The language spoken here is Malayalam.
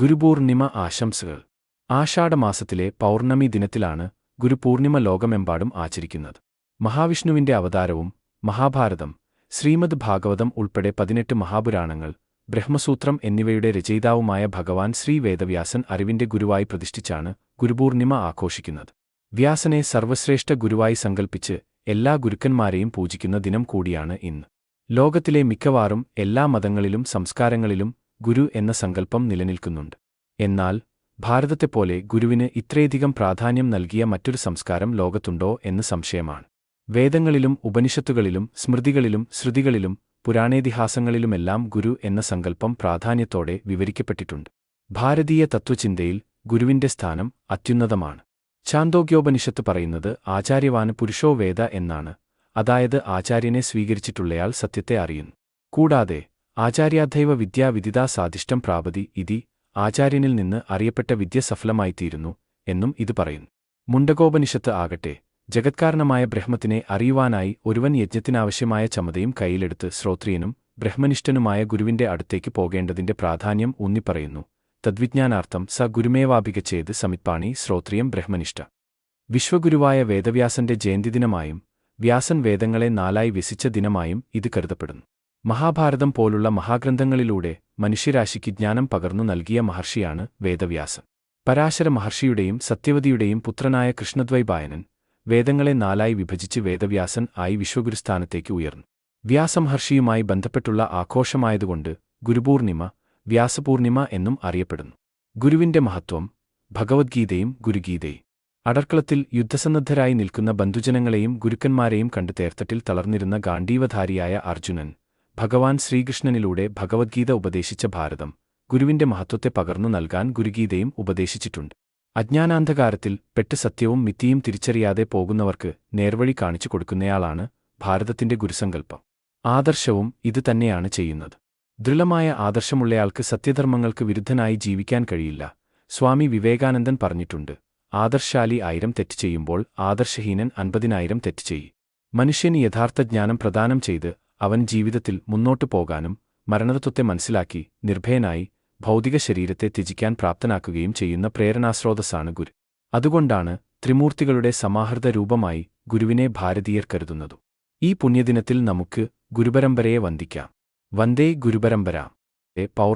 ഗുരുപൂർണിമ ആശംസകൾ. ആഷാഢമാസത്തിലെ പൗർണമി ദിനത്തിലാണ് ഗുരുപൂർണിമ ലോകമെമ്പാടും ആചരിക്കുന്നത്. മഹാവിഷ്ണുവിന്റെ അവതാരവും മഹാഭാരതം ശ്രീമദ് ഭാഗവതം ഉൾപ്പെടെ പതിനെട്ട് മഹാപുരാണങ്ങൾ ബ്രഹ്മസൂത്രം എന്നിവയുടെ രചയിതാവുമായ ഭഗവാൻ ശ്രീ വേദവ്യാസൻ അറിവിന്റെ ഗുരുവായി പ്രതിഷ്ഠിച്ചാണ് ഗുരുപൂർണിമ ആഘോഷിക്കുന്നത്. വ്യാസനെ സർവശ്രേഷ്ഠ ഗുരുവായി സങ്കൽപ്പിച്ച് എല്ലാ ഗുരുക്കന്മാരെയും പൂജിക്കുന്ന ദിനം കൂടിയാണ് ഇന്ന്. ലോകത്തിലെ മിക്കവാറും എല്ലാ മതങ്ങളിലും സംസ്കാരങ്ങളിലും ഗുരു എന്ന സങ്കല്പം നിലനിൽക്കുന്നുണ്ട്. എന്നാൽ ഭാരതത്തെപ്പോലെ ഗുരുവിന് ഇത്രയധികം പ്രാധാന്യം നൽകിയ മറ്റൊരു സംസ്കാരം ലോകത്തുണ്ടോ എന്ന് സംശയമാണ്. വേദങ്ങളിലും ഉപനിഷത്തുകളിലും സ്മൃതികളിലും ശ്രുതികളിലും പുരാണേതിഹാസങ്ങളിലുമെല്ലാം ഗുരു എന്ന സങ്കല്പം പ്രാധാന്യത്തോടെ വിവരിക്കപ്പെട്ടിട്ടുണ്ട്. ഭാരതീയ തത്വചിന്തയിൽ ഗുരുവിന്റെ സ്ഥാനം അത്യുന്നതമാണ്. ചാന്തോഗ്യോപനിഷത്ത് പറയുന്നത് ആചാര്യവാന് പുരുഷോ വേദ എന്നാണ് അതായത് ആചാര്യനെ സ്വീകരിച്ചിട്ടുള്ളയാൾ സത്യത്തെ അറിയുന്നു. കൂടാതെ ആചാര്യാധൈവ വിദ്യാ വിദിതാ സാധിഷ്ടം പ്രാപതി ഇതി ആചാര്യനിൽ നിന്ന് അറിയപ്പെട്ട വിദ്യ സഫലമായിത്തീരുന്നു എന്നും ഇത് പറയുന്നു. മുണ്ടകോപനിഷത്ത് ആകട്ടെ ജഗത്കാരണമായ ബ്രഹ്മത്തിനെ അറിയുവാനായി ഒരുവൻ യജ്ഞത്തിനാവശ്യമായ ചമതയും കൈയിലെടുത്ത് ശ്രോത്രിയനും ബ്രഹ്മനിഷ്ഠനുമായ ഗുരുവിന്റെ അടുത്തേക്ക് പോകേണ്ടതിന്റെ പ്രാധാന്യം ഊന്നിപ്പറയുന്നു തദ്വിജ്ഞാനാർത്ഥം സ ഗുരുമേവാപിക ചെയ്ത് സമിത്പാണി ശ്രോത്രിയം ബ്രഹ്മനിഷ്ഠ. വിശ്വഗുരുവായ വേദവ്യാസന്റെ ജയന്തിദിനമായും വ്യാസൻ വേദങ്ങളെ നാലായി വ്യസിച്ച ദിനമായും ഇത് കരുതപ്പെടുന്നു. മഹാഭാരതം പോലുള്ള മഹാഗ്രന്ഥങ്ങളിലൂടെ മനുഷ്യരാശിക്ക് ജ്ഞാനം പകർന്നു നൽകിയ മഹർഷിയാണ് വേദവ്യാസൻ. പരാശര മഹർഷിയുടെയും സത്യവതിയുടെയും പുത്രനായ കൃഷ്ണദ്വൈപായനൻ വേദങ്ങളെ നാലായി വിഭജിച്ച് വേദവ്യാസൻ ആയി വിശ്വഗുരുസ്ഥാനത്തേക്ക് ഉയർന്നു. വ്യാസമഹർഷിയുമായി ബന്ധപ്പെട്ടുള്ള ആഘോഷമായതുകൊണ്ട് ഗുരുപൂർണിമ വ്യാസപൂർണിമ എന്നും അറിയപ്പെടുന്നു. ഗുരുവിന്റെ മഹത്വം ഭഗവത്ഗീതയും ഗുരുഗീതയും. അടർക്കളത്തിൽ യുദ്ധസന്നദ്ധരായി നിൽക്കുന്ന ബന്ധുജനങ്ങളെയും ഗുരുക്കന്മാരെയും കണ്ടു തേർത്തട്ടിൽ തളർന്നിരുന്ന ഗാന്ധീവധാരിയായ അർജുനൻ ഭഗവാൻ ശ്രീകൃഷ്ണനിലൂടെ ഭഗവത്ഗീത ഉപദേശിച്ച ഭാരതം ഗുരുവിന്റെ മഹത്വത്തെ പകർന്നു നൽകാൻ ഗുരുഗീതയും ഉപദേശിച്ചിട്ടുണ്ട്. അജ്ഞാനാന്ധകാരത്തിൽ പെട്ട് സത്യവും മിത്തിയും തിരിച്ചറിയാതെ പോകുന്നവർക്ക് നേർവഴി കാണിച്ചു കൊടുക്കുന്നയാളാണ് ഭാരതത്തിന്റെ ഗുരുസങ്കല്പം. ആദർശവും ഇത് തന്നെയാണ് ചെയ്യുന്നത്. ദൃഢമായ ആദർശമുള്ളയാൾക്ക് സത്യധർമ്മങ്ങൾക്ക് വിരുദ്ധനായി ജീവിക്കാൻ കഴിയില്ല. സ്വാമി വിവേകാനന്ദൻ പറഞ്ഞിട്ടുണ്ട് ആദർശാലി ആയിരം തെറ്റ് ചെയ്യുമ്പോൾ ആദർശഹീനൻ അൻപതിനായിരം തെറ്റ് ചെയ്യും മനുഷ്യന് യഥാർത്ഥ ജ്ഞാനം പ്രദാനം ചെയ്ത് അവൻ ജീവിതത്തിൽ മുന്നോട്ടു പോകാനും മരണതത്വത്തെ മനസ്സിലാക്കി നിർഭയനായി ഭൗതിക ശരീരത്തെ ത്യജിക്കാൻ പ്രാപ്തനാക്കുകയും ചെയ്യുന്ന പ്രേരണാസ്രോതസ്സാണ് ഗുരു. അതുകൊണ്ടാണ് ത്രിമൂർത്തികളുടെ സമാഹൃത രൂപമായി ഗുരുവിനെ ഭാരതീയർ കരുതുന്നതു. ഈ പുണ്യദിനത്തിൽ നമുക്ക് ഗുരുപരമ്പരയെ വന്ദിക്കാം. വന്ദേ ഗുരുപരമ്പര. പൗർണ